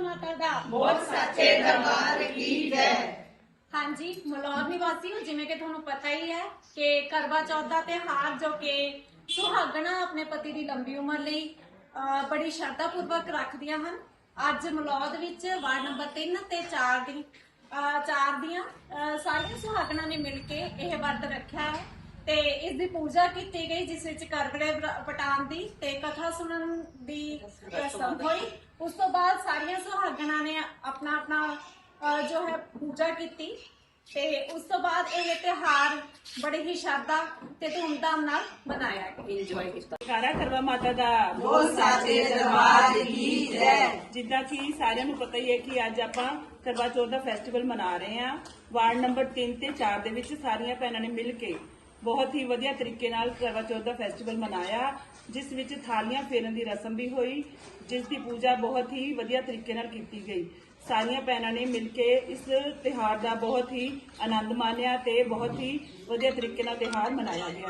ਮਾਤਾ ਦਾ। ਬਹੁਤ ਸੱਚੇ ਦਰਬਾਰ ਕੀ ਜੈ। ਹਾਂਜੀ ਮਲੌਰ ਨਿਵਾਸੀ ਹੋ ਜਿਵੇਂ ਕਿ ਤੁਹਾਨੂੰ ਪਤਾ ਹੀ ਹੈ ਕਿ ਕਰਵਾ ਚੌਥ ਦਾ ਤਿਉਹਾਰ ਜੋ ਕਿ ਸੁਹਾਗਣਾ ਆਪਣੇ ਪਤੀ ਦੀ ਲੰਬੀ ਉਮਰ ਲਈ ਬੜੀ ਸ਼ਰਧਾ ਪੂਰਵਕ ਰੱਖਦੀਆਂ ਹਨ। ਅੱਜ ਮਲੌਦ ਵਿੱਚ ਵਾਰਡ ਨੰਬਰ 3 ਤੇ 4 ਦੀ ਚਾਰ ਦੀਆਂ ਸਾਰੀਆਂ ਸੁਹਾਗਣਾ ਨੇ ਮਿਲ ਕੇ ਇਹ ਵਰਤ ਰੱਖਿਆ ਹੈ। ਤੇ ਇਸ ਦੀ ਪੂਜਾ ਕੀਤੀ ਗਈ ਜਿਸ ਵਿੱਚ ਕਰਵੜੇ ਪਟਾਉਣ ਦੀ ਤੇ ਕਥਾ ਸੁਣਨ ਦੀ ਰਸਮ ਹੋਈ। ਉਸ ਤੋਂ ਬਾਅਦ ਸਾਰੀਆਂ ਸੁਹਾਗਣਾ ਨੇ ਆਪਣਾ ਆਪਣਾ ਜੋ ਹੈ ਪੂਜਾ ਕੀਤੀ। ਤੇ ਉਸ ਤੋਂ ਬਾਅਦ ਇਹ ਤਿਉਹਾਰ ਬੜੇ ਹੀ ਸ਼ਰਧਾ ਤੇ ਧੂਮਧਾਮ ਨਾਲ ਮਨਾਇਆ ਗਿਆ। ਇੰਜੋਏ ਕੀਤਾ। ਕਾਰਾ ਕਰਵਾ ਮਾਤਾ ਦਾ ਬੋਲ ਸਾਚੇ ਦਰਬਾਰ ਕੀ ਜੈ। ਜਿੱਦਾਂ ਕਿ ਸਾਰਿਆਂ ਨੂੰ ਪਤਾ ਹੀ ਹੈ ਕਿ ਅੱਜ ਆਪਾਂ ਕਰਵਾ ਚੌਥ ਦਾ ਫੈਸਟੀਵਲ ਮਨਾ ਰਹੇ ਹਾਂ। ਵਾਰਡ ਨੰਬਰ 3 ਤੇ 4 ਦੇ ਵਿੱਚ ਸਾਰੀਆਂ ਭੈਣਾਂ ਨੇ ਮਿਲ ਕੇ ਬਹੁਤ ਹੀ ਵਧੀਆ ਤਰੀਕੇ ਨਾਲ ਕਰਵਾ ਚੌਥ ਦਾ ਫੈਸਟੀਵਲ ਮਨਾਇਆ, ਜਿਸ ਵਿੱਚ ਥਾਲੀਆਂ ਫੇਰਨ ਦੀ ਰਸਮ ਵੀ ਹੋਈ, ਜਿਸ ਦੀ ਪੂਜਾ ਬਹੁਤ ਹੀ ਵਧੀਆ ਤਰੀਕੇ ਨਾਲ ਕੀਤੀ ਗਈ। ਸਾਰੀਆਂ ਭੈਣਾਂ ਨੇ ਮਿਲ ਕੇ ਇਸ ਤਿਉਹਾਰ ਦਾ ਬਹੁਤ ਹੀ ਆਨੰਦ ਮਾਣਿਆ ਤੇ ਬਹੁਤ ਹੀ ਵਧੀਆ ਤਰੀਕੇ ਨਾਲ ਤਿਉਹਾਰ ਮਨਾਇਆ ਗਿਆ।